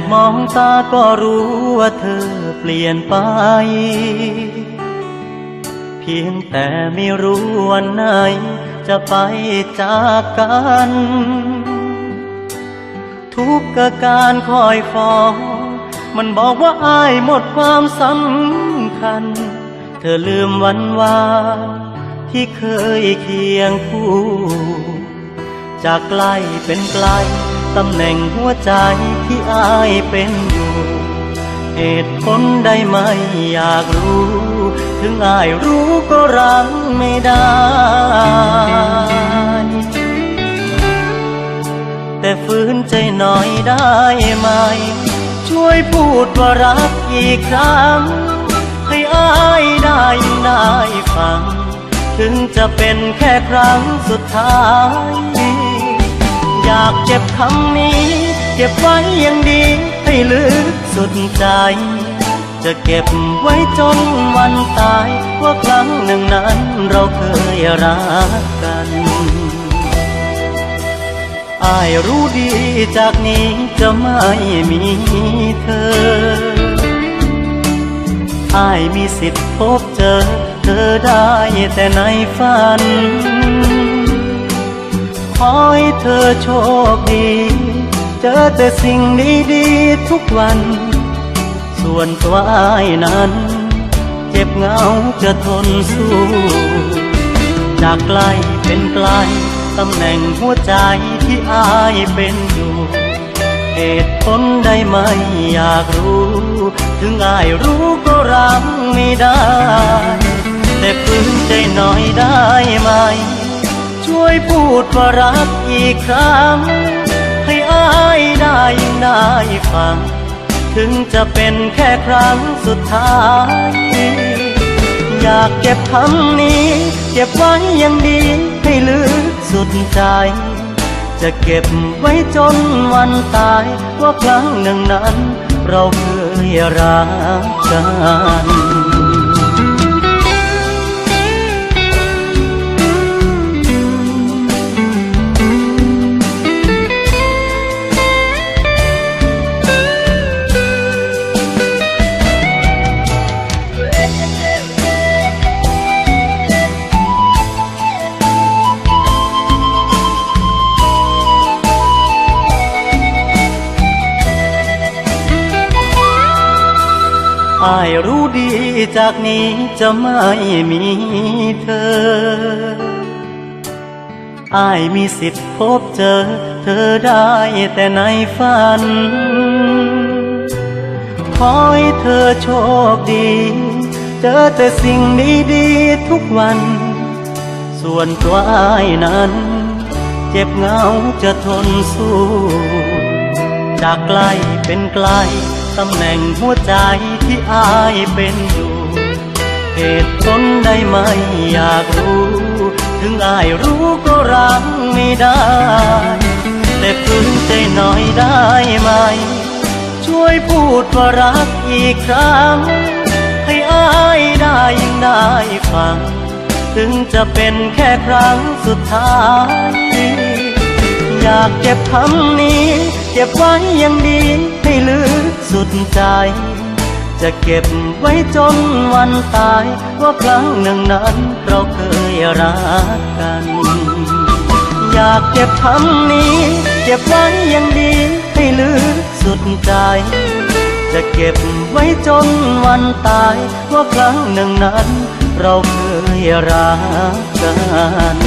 บมองตาก็รู้ว่าเธอเปลี่ยนไป เพียงแต่ไม่รู้วันไหน จะไปจากกัน ทุกการคอยฟ้องมันบอกว่าอายหมดความสำคัญ เธอลืมวันวานที่เคยเคียงคู่ จากไกลเป็นไกล ตำแหน่งหัวใจที่อายเป็นอยู่ เหตุผลใดไม่อยากรู้ ถึงอายรู้ก็รังไม่ได้ แต่ฝืนใจหน่อยได้ไหม ช่วยพูดว่ารักอีกครั้ง ให้อายได้ได้ฟัง ถึงจะเป็นแค่ครั้งสุดท้าย อยากเก็บคำนี้ เก็บไว้อย่างดีให้ลึกสุดใจ จะเก็บไว้จนวันตาย ว่าครั้งหนึ่งนั้นเราเคยรักกันอายรู้ดีจากนี้จะไม่มีเธออายมีสิทธิ์พบเจอ เธอได้แต่ในฝัน ขอให้เธอโชคดี เจอแต่สิ่งดีๆทุกวัน ส่วนตัวอายนั้น เจ็บเหงาจะทนสู้ จากไกลเป็นไกลตำแหน่งหัวใจที่อายเป็นอยู่เหตุผลใดไม่อยากรู้ ถึงอายรู้ก็รับไม่ได้ แต่ฝืนใจหน่อยได้ไหม วยพูดว่ารักอีกครั้ง ให้อายได้ยินได้ฟัง ถึงจะเป็นแค่ครั้งสุดท้าย อยากเก็บคำนี้ เก็บไว้อย่างดีให้ลึกสุดใจ จะเก็บไว้จนวันตาย ว่าครั้งหนึ่งนั้น เราเคยรักกัน อายรู้ดีจากนี้จะไม่มีเธอ อายมีสิทธิ์พบเจอ เธอได้แต่ในฝัน ขอให้เธอโชคดี เจอแต่สิ่งดีๆทุกวัน ส่วนตัวอายนั้น เจ็บเหงาจะทนสู้ จากไกลเป็นไกล ตำแหน่งหัวใจที่อายเป็นอยู่ เหตุผลใดไม่อยากรู้ ถึงอายรู้ก็รักไม่ได้ แต่ฝืนใจหน่อยได้ไหม ช่วยพูดว่ารักอีกครั้ง ให้อายได้ยินได้ฟัง ถึงจะเป็นแค่ครั้งสุดท้ายอยากเก็บคำนี้ เก็บไว้อย่างดี ให้ลึกสุดใจ จะเก็บไว้จนวันตาย ว่าครั้งหนึ่งนั้นเราเคยรักกัน อยากเก็บคำนี้ เก็บไว้อย่างดีให้ลึกสุดใจ จะเก็บไว้จนวันตาย ว่าครั้งหนึ่งนั้น เราเคยรักกัน